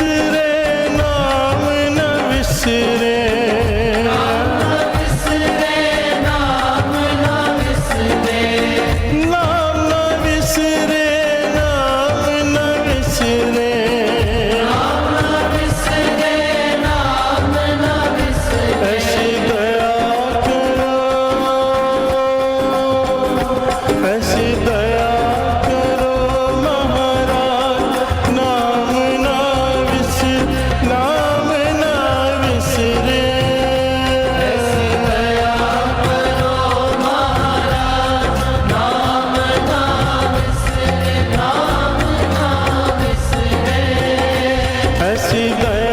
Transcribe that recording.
ਵਿਸਰੇ ਨਾਮ ਨਾ ਵਿਸਰੇ। ਨਾਮ ਨਾ Siddha